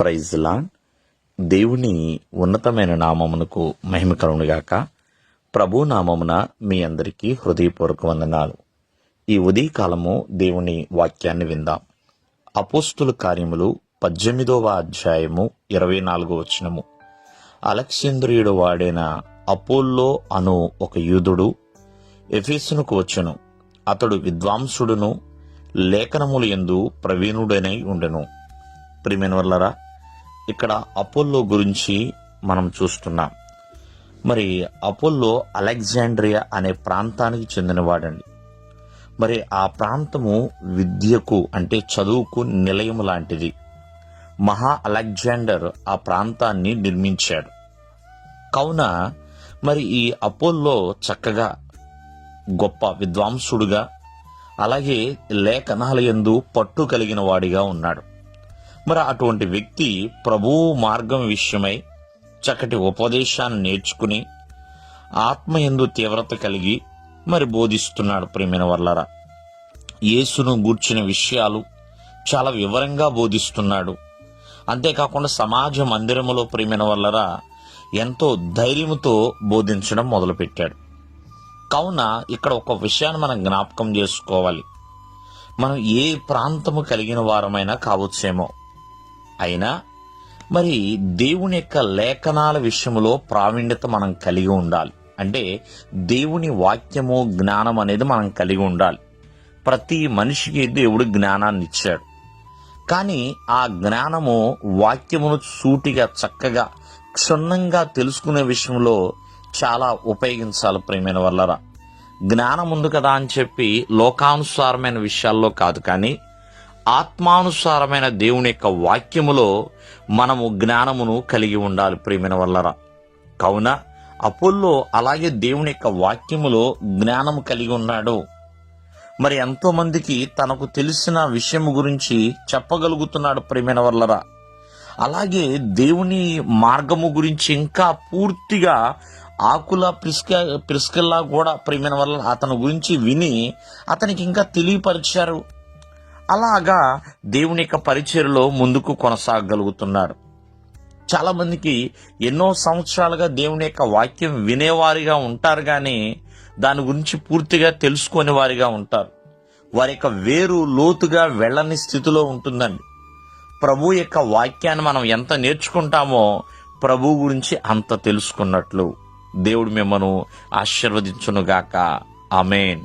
ప్రైజ్లా దేవుని ఉన్నతమైన నామమునకు మహిమ కలుగునుగాక ప్రభు నామమున మీ అందరికీ హృదయపూర్వక వందనాలు. ఈ ఉదయకాలము దేవుని వాక్యాన్ని విందాం. అపోస్తుల కార్యములు పద్దెనిమిదవ అధ్యాయము ఇరవై నాలుగో వచనము. అలెక్సేంద్రియుడు వాడైన అపోల్లో అను ఒక యూదుడు ఎఫెసునకు వచ్చెను. అతడు విద్వాంసుడును లేఖనములు ఎందు ప్రవీణుడనై ఉండెను. ప్రిమిన్ వల్లరా ఇక్కడ అపోల్లో గురించి మనం చూస్తున్నాం. మరి అపోల్లో అలెగ్జాండ్రియా అనే ప్రాంతానికి చెందినవాడండి. మరి ఆ ప్రాంతము విద్యకు అంటే చదువుకు నిలయము లాంటిది. మహా అలెగ్జాండర్ ఆ ప్రాంతాన్ని నిర్మించాడు. కావున మరి ఈ అపోల్లో చక్కగా గొప్ప విద్వాంసుడుగా అలాగే లేఖనాలయందు పట్టు కలిగిన వాడిగా ఉన్నాడు. మరి అటువంటి వ్యక్తి ప్రభువు మార్గం విషయమై చక్కటి ఉపదేశాన్ని నేర్చుకుని ఆత్మయందు తీవ్రత కలిగి మరి బోధిస్తున్నాడు ప్రేమైన వల్లరా యేసును గూర్చిన విషయాలు చాలా వివరంగా బోధిస్తున్నాడు. అంతేకాకుండా సమాజ మందిరములో ప్రేమైన వల్లరా ఎంతో ధైర్యముతో బోధించడం మొదలుపెట్టాడు. కావున ఇక్కడ ఒక విషయాన్ని మనం జ్ఞాపకం చేసుకోవాలి. మనం ఏ ప్రాంతము కలిగిన వారమైనా కావచ్చేమో. అయినా మరి దేవుని యొక్క లేఖనాల విషయంలో ప్రావీణ్యత మనం కలిగి ఉండాలి. అంటే దేవుని వాక్యము జ్ఞానం అనేది మనం కలిగి ఉండాలి. ప్రతి మనిషికి దేవుడు జ్ఞానాన్ని ఇచ్చాడు. కానీ ఆ జ్ఞానము వాక్యమును సూటిగా చక్కగా క్షుణ్ణంగా తెలుసుకునే విషయంలో చాలా ఉపయోగించాలి ప్రేమైన వల్లరా. జ్ఞానం ఉంది కదా అని చెప్పి లోకానుసారమైన విషయాల్లో కాదు కానీ ఆత్మానుసారమైన దేవుని యొక్క వాక్యములో మనము జ్ఞానమును కలిగి ఉండాలి ప్రేమిన వల్లరా. కావున అపోల్లో అలాగే దేవుని యొక్క వాక్యములో జ్ఞానము కలిగి ఉన్నాడు. మరి ఎంతో మందికి తనకు తెలిసిన విషయం గురించి చెప్పగలుగుతున్నాడు ప్రేమైన వల్లరా. అలాగే దేవుని మార్గము గురించి ఇంకా పూర్తిగా ఆకుల ప్రిస్క ప్రిస్కల్లా కూడా ప్రేమైన వల్ల అతని గురించి విని అతనికి ఇంకా తెలియపరిచారు. అలాగా దేవుని యొక్క పరిచయలో ముందుకు కొనసాగలుగుతున్నారు. చాలా మందికి ఎన్నో సంవత్సరాలుగా దేవుని యొక్క వాక్యం వినేవారిగా ఉంటారు కానీ దాని గురించి పూర్తిగా తెలుసుకునే వారిగా ఉంటారు. వారి యొక్క వేరు లోతుగా వెళ్ళని స్థితిలో ఉంటుందండి. ప్రభు యొక్క వాక్యాన్ని మనం ఎంత నేర్చుకుంటామో ప్రభు గురించి అంత తెలుసుకున్నట్లు. దేవుడు మిమ్మను ఆశీర్వదించునుగాక. ఆమెన్.